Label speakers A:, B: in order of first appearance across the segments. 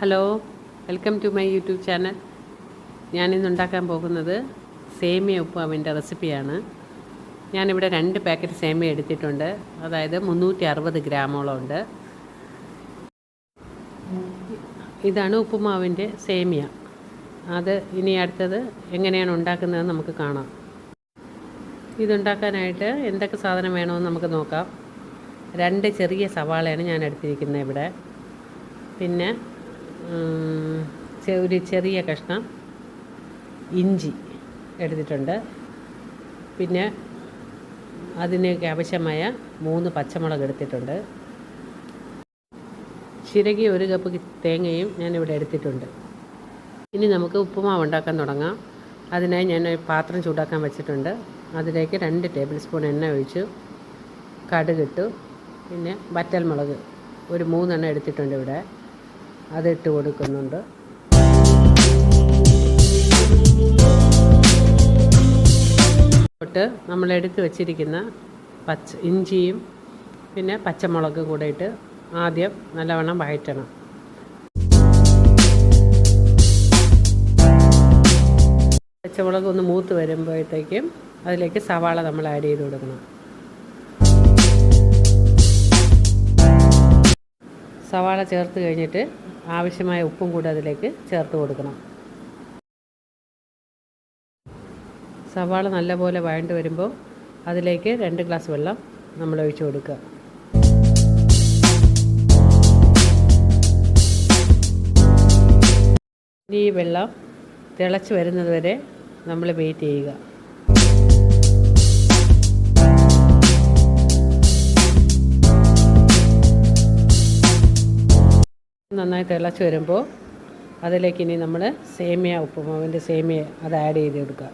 A: Hello welcome to my YouTube channel ഞാനിന്ന് ഉണ്ടാക്കാൻ പോകുന്നത് സേമിയ ഉപ്പാവിന്റെ റെസിപ്പിയാണ്. ഞാനിവിടെ രണ്ട് പാക്കറ്റ് സേമിയ എടുത്തിട്ടുണ്ട്. അതായത് മുന്നൂറ്റി അറുപത് ഗ്രാമോളം ഉണ്ട്. ഇതാണ് ഉപ്പുമാവിന്റെ സേമിയ. അത് ഇനി അടുത്തത് എങ്ങനെയാണ് ഉണ്ടാക്കുന്നത് നമുക്ക് കാണാം. ഇതുണ്ടാക്കാനായിട്ട് എന്തൊക്കെ സാധനം വേണമെന്ന് നമുക്ക് നോക്കാം. രണ്ട് ചെറിയ സവാളയാണ് ഞാൻ എടുത്തിരിക്കുന്നത് ഇവിടെ. പിന്നെ ഒരു ചെറിയ കഷ്ണം ഇഞ്ചി എടുത്തിട്ടുണ്ട്. പിന്നെ അതിനൊക്കെ ആവശ്യമായ മൂന്ന് പച്ചമുളക് എടുത്തിട്ടുണ്ട്. ചിരകി ഒരു കപ്പ് തേങ്ങയും തേങ്ങയും ഞാനിവിടെ എടുത്തിട്ടുണ്ട്. ഇനി നമുക്ക് ഉപ്പുമാവ് ഉണ്ടാക്കാൻ തുടങ്ങാം. അതിനായി ഞാൻ പാത്രം ചൂടാക്കാൻ വെച്ചിട്ടുണ്ട്. അതിലേക്ക് രണ്ട് ടേബിൾ സ്പൂൺ എണ്ണ ഒഴിച്ചു. കടുകിട്ടു. പിന്നെ വറ്റൽമുളക്. ഒരു മൂന്നെണ്ണം എടുത്തിട്ടുണ്ട് ഇവിടെ. അതിട്ട് കൊടുക്കുന്നുണ്ട്. തൊട്ട് നമ്മൾ എടുത്ത് വെച്ചിരിക്കുന്ന പച്ച ഇഞ്ചിയും പിന്നെ പച്ചമുളക് കൂടെ ഇട്ട് ആദ്യം നല്ലവണ്ണം വഴറ്റണം. പച്ചമുളക് ഒന്ന് മൂത്ത് വരുമ്പോഴത്തേക്കും അതിലേക്ക് സവാള നമ്മൾ ആഡ് ചെയ്ത് കൊടുക്കണം. സവാള ചേർത്ത് കഴിഞ്ഞിട്ട് ആവശ്യമായ ഉപ്പും കൂടി അതിലേക്ക് ചേർത്ത് കൊടുക്കണം. സവാള നല്ലപോലെ വഴണ്ട് വരുമ്പോൾ അതിലേക്ക് രണ്ട് ഗ്ലാസ് വെള്ളം നമ്മൾ ഒഴിച്ചു കൊടുക്കുക. ഈ വെള്ളം തിളച്ച് വരുന്നത് വരെ നമ്മൾ വെയിറ്റ് ചെയ്യുക. നന്നായി തിളച്ച് വരുമ്പോൾ അതിലേക്ക് ഇനി നമ്മൾ സേമിയ ഉപ്പുമാവിന്റെ സേമിയ അത് ആഡ് ചെയ്ത് കൊടുക്കുക.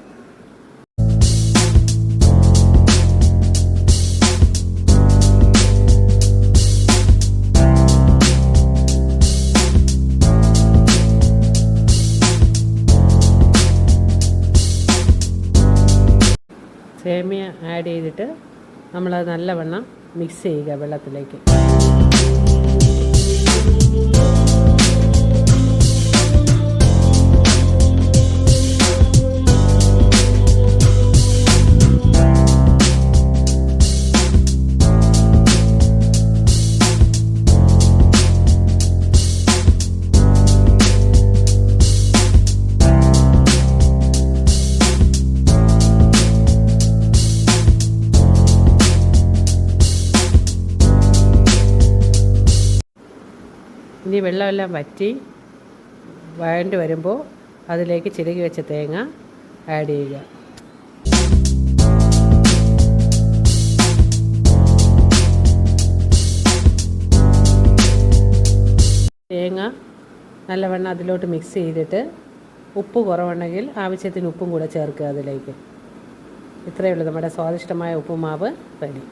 A: സേമിയ ആഡ് ചെയ്തിട്ട് നമ്മളത് നല്ലവണ്ണം മിക്സ് ചെയ്യുക വെള്ളത്തിലേക്ക്. ഇനി വെള്ളമെല്ലാം വറ്റി വഴണ്ട് വരുമ്പോൾ അതിലേക്ക് ചിരകി വെച്ച തേങ്ങ ആഡ് ചെയ്യുക. തേങ്ങ നല്ലവണ്ണം അതിലോട്ട് മിക്സ് ചെയ്തിട്ട് ഉപ്പ് കുറവുണ്ടെങ്കിൽ ആവശ്യത്തിന് ഉപ്പും കൂടെ ചേർക്കുക അതിലേക്ക്. ഇത്രയേ ഉള്ളൂ. നമ്മുടെ സ്വാദിഷ്ടമായ ഉപ്പുമാവ് റെഡി.